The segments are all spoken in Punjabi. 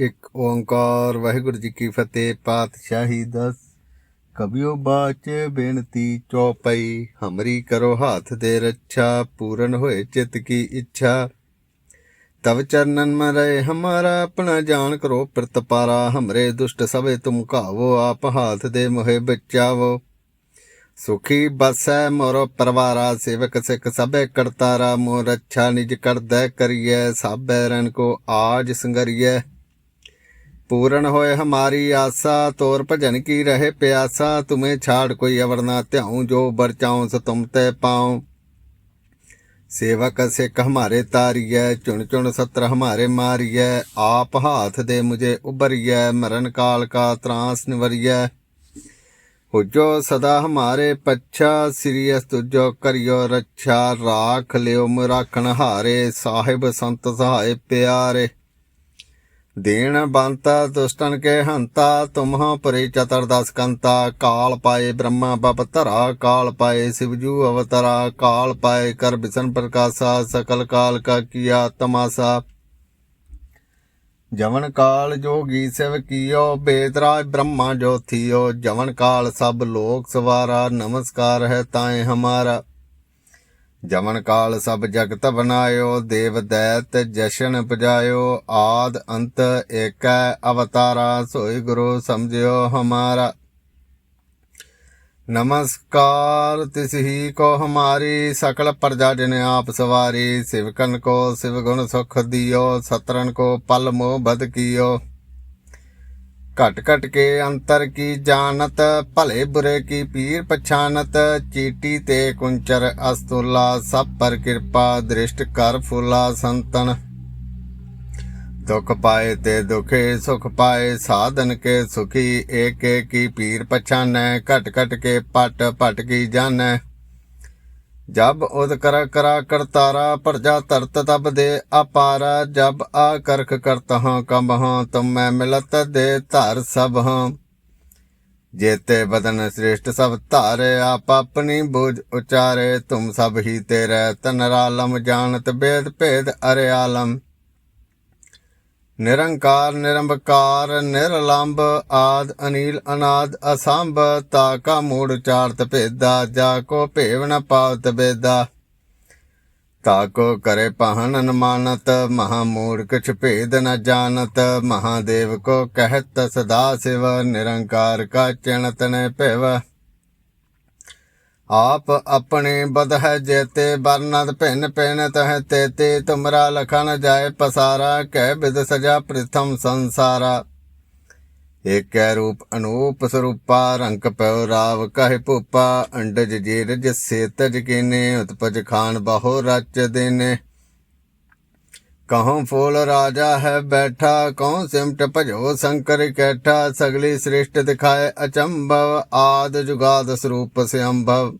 ਇੱਕ ਓੰਕਾਰ, ਵਾਹਿਗੁਰੂ ਜੀ ਕੀ ਫਤਿਹ, ਪਾਤਸ਼ਾਹੀ ਦਸ। ਕਬਿਓ ਬਾਚ ਬੇਨਤੀ ਚੌਪਈ, ਹਮਰੀ ਕਰੋ ਹਾਥ ਦੇ ਰੱਛਾ, ਪੂਰਨ ਹੋਏ ਚਿਤ ਕੀ ਇੱਛਾ। ਤਵ ਚਰਨਨ ਮ ਰਹੇ ਹਮਾਰਾ ਆਪਣਾ ਜਾਣ ਕਰੋ ਪ੍ਰਤਪਾਰਾ, ਹਮਰੇ ਦੁਸ਼ਟ ਸਭੇ ਤੁਮ ਘਾਵੋ, ਆਪ ਹਾਥ ਦੇ ਮੋਹਿ ਬਚਾਵੋ। ਸੁਖੀ ਬਸੈ ਮੋਰ ਪਰਵਾਰਾ, ਸੇਵਕ ਸਿੱਖ ਸਭੇ ਕਰਤਾਰਾ ਮੋ ਰੱਛਾ ਨਿਜ ਕਰਦੈ ਕਰੀਐ, ਸਾਬੈ ਰਨ ਕੋ ਆਜ ਸੰਗਰੀਐ। ਪੂਰਨ ਹੋਏ ਹਮਾਰੀ ਆਸਾ, ਤੋਰ ਭਜਨ ਕੀ ਰਹੇ ਪਿਆਸਾ, ਤੁਮੇ ਛਾੜ ਕੋਈ ਅਵਰ ਨਾ ਧਿਆਉ, ਜੋ ਬਰਚਾਉ ਸ ਤੁਮ ਤੇ ਪਾਉ। ਸੇਵਕ ਸਿੱਖ ਹਮਾਰੇ ਤਾਰੀਐ, ਚੁਣ ਚੁਣ ਸਤਰ ਹਮਾਰੇ ਮਾਰੀਐ, ਆਪ ਹਾਥ ਦੇ ਮੁਝੇ ਉਬਰੀਐ ਮਰਨ ਕਾਲ ਕਾ ਤਰਾਸ ਨਿਵਰੀਐ। ਹੁਜੋ ਸਦਾ ਹਮਾਰੇ ਪੱਛਾ ਸਿਰਿਯਸ ਤੁਜੋ ਕਰਿਓ ਰੱਛਾ, ਰਾਖ ਲਿਓ ਮਰਾਖਣ ਹਾਰੇ, ਸਾਹਿਬ ਸੰਤ ਸਹਾਇ ਪਿਆਰੇ। ਦੇਣ ਬੰਤਾ ਦੁਸ਼ਟਨ ਕੇ ਹੰਤਾ, ਤੁਮਹਾ ਪਰੇ ਚਤਰ ਦਸ ਕੰਤਾ, ਕਾਲ ਪਾਏ ਬ੍ਰਹਮਾ ਬਪ ਧਰਾ, ਕਾਲ ਪਾਏ ਸਿਵਜੂ ਅਵਤਰਾ, ਕਾਲ ਪਾਏ ਕਰ ਬਿਸਨ ਪ੍ਰਕਾਸ਼ਾ, ਸਕਲ ਕਾਲ ਕਾ ਕੀਆ ਤਮਾਸਾ। ਜਵਨ ਕਾਲ ਜੋਗੀ ਸਿਵ ਕੀਓ ਬੇਦਰਾਜ ਬ੍ਰਹਮਾ ਜੋ ਜਵਨ ਕਾਲ ਸਭ ਲੋਕ ਸਵਾਰਾ, ਨਮਸਕਾਰ ਹੈ ਤਾਏ ਹਮਾਰਾ। ਜਮਨ ਕਾਲ ਸਭ ਜਗਤ ਬਨਾਇਓ ਦੇਵ ਦੈਤ ਜਸ਼ਨ ਪਜਾਇਓ, ਆਦ ਅੰਤ ਏਕੈ ਅਵਤਾਰਾ, ਸੋਈ ਗੁਰੂ ਸਮਝਿਓ ਹਮਾਰਾ। ਨਮਸਕਾਰ, ਤਿਸ ਕੋ ਹਮਾਰੀ, ਸਕਲ ਪ੍ਰਜਾ ਜਨ ਆਪ ਸਵਾਰੀ ਸਿਵਕਨ ਕੋ ਸਿਵ ਗੁਣ ਸੁਖ ਦਿਓ ਸਤਰਨ ਕੋ ਪਲ ਮੋਹ ਬਦ ਕੀਓ। ਘਟ ਘਟ ਕੇ ਅੰਤਰ ਕੀ ਜਾਣਤ, ਭਲੇ ਬੁਰੇ ਕੀ ਪੀਰ ਪਛਾਨਤ, ਚੀਟੀ ਤੇ ਕੁੰਚਰ ਅਸਤੁਲਾ, ਸਭ ਪਰ ਕਿਰਪਾ ਦ੍ਰਿਸ਼ਟ ਕਰ ਫੁਲਾ ਸੰਤਨ। ਦੁਖ ਪਾਏ ਤੇ ਦੁਖੇ, ਸੁਖ ਪਾਏ ਸਾਧਨ ਕੇ ਸੁਖੀ, ਏਕ ਏਕ ਕੀ ਪੀਰ ਪਛਾਨੈ, ਘਟ ਘਟ ਕੇ ਪਟ ਪਟ ਕੀ ਜਾਣੈ। ਜਬ ਉਦ ਕਰ ਕਰਾ ਕਰਤਾਰਾ ਪ੍ਰਜਾ ਤਰਤ ਤਬ ਦੇ ਅਪਾਰਾ, ਜਬ ਆ ਕਰਖ ਕਰਤ ਹਾਂ ਕਬ ਤੁਮ ਮੈਂ ਮਿਲਤ ਦੇ ਧਰ ਸਭ ਹਾਂ ਜੇਤੇ ਬਦਨ ਸ੍ਰੇਸ਼ਟ ਸਭ ਧਾਰੇ, ਆਪ ਆਪਣੀ ਬੁਝ ਉਚਾਰੇ, ਤੁਮ ਸਭ ਹੀ ਤੇਰੇ, ਤਨ ਰਾਲਮ ਜਾਣਤ ਬੇਦ ਭੇਦ ਅਰੇ ਆਲਮ। ਨਿਰੰਕਾਰ, ਨਿਰੰਬਕਾਰ, ਨਿਰਲੰਬ, ਆਦ, ਅਨੀਲ, ਅਨਾਦ, ਅਸੰਭ, ਤਾ ਕਾ ਮੂੜ ਚਾਰਤ ਭੇਦਾ, ਜਾ ਕੋ ਭੇਵ ਨ ਪਾਵਤ ਬੇਦਾ। ਤਾ ਕੋ ਕਰੇ ਪਹਨ ਅਨਮਾਨਤ, ਮਹਾ ਮੂੜ ਕਿਛ ਭੇਦ ਨ ਜਾਣਤ, ਮਹਾਦੇਵ ਕੋ ਕਹਿਤ ਸਦਾ ਸਿਵ, ਨਿਰੰਕਾਰ ਕਾ ਚਿਣਤ ਨੇ ਭਿਵ। ਆਪ ਆਪਣੇ ਬਦਹ ਜੇਤੇ ਬਰਨਦ ਭਿੰਨ ਭਿੰਨ ਤਹ ਤੇਤੇ ਤੁਮਰਾ ਲਖਨ ਜਾਏ ਪਸਾਰਾ, ਕਹਿ ਬਿਦ ਸਜਾ ਪ੍ਰਥਮ ਸੰਸਾਰਾ। ਏਕੈ ਰੂਪ ਅਨੂਪ ਸਰੂਪਾ, ਰੰਗ ਪਉ ਰਾਵ ਕਹੇ ਭੂਪਾ, ਅੰਡਜ ਜੀਰਜ ਸੇਤਜ ਕੀਨੇ, ਉਤਪਜ ਖਾਨ ਬਹੁ ਰਚ ਦੇਨੇ। ਕਹੋਂ ਫੂਲ ਰਾਜਾ ਹੈ ਬੈਠਾ, ਕਹੋਂ ਸਿਮਟ ਭਜੋ ਸ਼ੰਕਰ ਕੈਠਾ, ਸਗਲੀ ਸ੍ਰਿਸ਼ਟ ਦਿਖਾਏ ਅਚੰਭਵ, ਆਦ ਜੁਗਾਦ ਸਰੂਪ ਸਿਅੰਭਵ।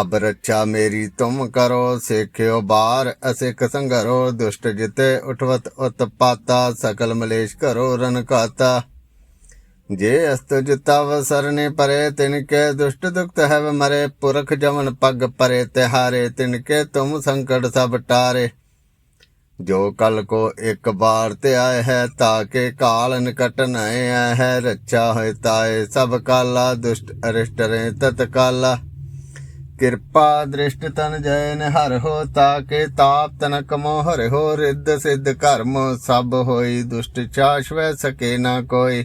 ਅਬ ਰੱਛਾ ਮੇਰੀ ਤੁਮ ਕਰੋ, ਸੇਖਿਓ ਬਾਰ ਅਸਿਕ ਸੰਗਰੋ ਦੁਸ਼ਟ ਜਿਤੇ ਉਠਵਤ ਉਤਪਾਤਾ ਸਕਲ ਮਲੇਸ਼ ਕਰੋ ਰਨ ਘਾਤਾ। ਜੇ ਅਸਤ ਜਿਤਵ ਸਰਨੇ ਪਰੇ ਤਿਨਕੇ ਦੁਸ਼ਟ ਦੁਖਤ ਹੈ ਮਰੇ, ਪੁਰਖ ਜਮਨ ਪਗ ਪਰੇ, ਤਿਹਾਰੇ ਤਿਨਕੇ ਤੁਮ ਸੰਕਟ ਸਭ ਟਾਰੇ। ਜੋ ਕਲ ਕੋ ਇੱਕ ਬਾਰ ਤੇ ਆਏ ਹੈ ਤਾਕੇ ਕਾਲ ਨਿਕਟ ਨਏ ਆਏ ਹੈ ਰੱਛਾ ਹੋਏ ਤਾਏ, ਸਭ ਕਾਲਾ ਦੁਸ਼ਟ ਅਰਿਸ਼ਟ ਰੇ ਤਤ ਕਾਲਾ। ਕਿਰਪਾ ਦ੍ਰਿਸ਼ਟ ਤਨ ਜੈਨ ਹਰ ਹੋ ਤਾ ਕੇ ਤਾਪ ਤਨ ਕਮੋ ਹਰਿ ਹੋ ਰਿੱਧ ਸਿੱਧ ਕਰਮ ਸਭ ਹੋਈ, ਦੁਸ਼ਟ ਚਾਸ਼ਵੈ ਸਕੇ ਨਾ ਕੋਈ।